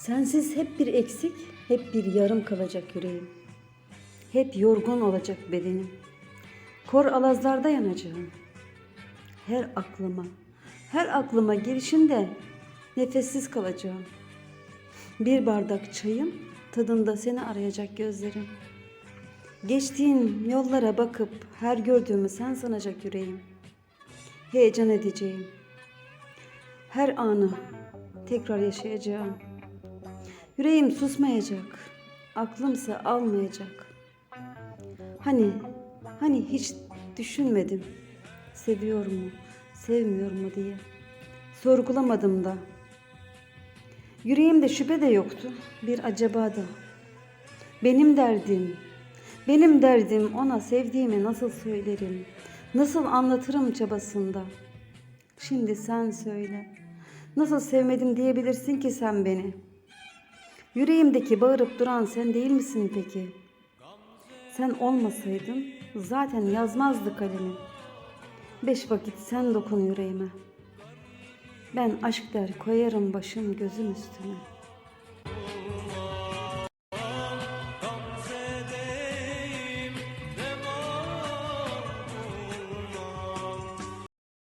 Sensiz hep bir eksik, hep bir yarım kalacak yüreğim. Hep yorgun olacak bedenim. Kor alazlarda yanacağım. Her aklıma, her aklıma girişinde nefessiz kalacağım. Bir bardak çayın tadında seni arayacak gözlerim. Geçtiğin yollara bakıp her gördüğümü sen sanacak yüreğim. Heyecan edeceğim. Her anı tekrar yaşayacağım. Yüreğim susmayacak. Aklımsa almayacak. Hani, hani hiç düşünmedim. Seviyor mu, sevmiyor mu diye. Sorgulamadım da. Yüreğimde şüphe de yoktu. Bir acaba da. Benim derdim, benim derdim ona sevdiğimi nasıl söylerim, nasıl anlatırım çabasında. Şimdi sen söyle, nasıl sevmedim diyebilirsin ki sen beni? Yüreğimdeki bağırıp duran sen değil misin peki? Sen olmasaydın zaten yazmazdı kalemim. Beş vakit sen dokun yüreğime. Ben aşk der koyarım başım gözüm üstüne.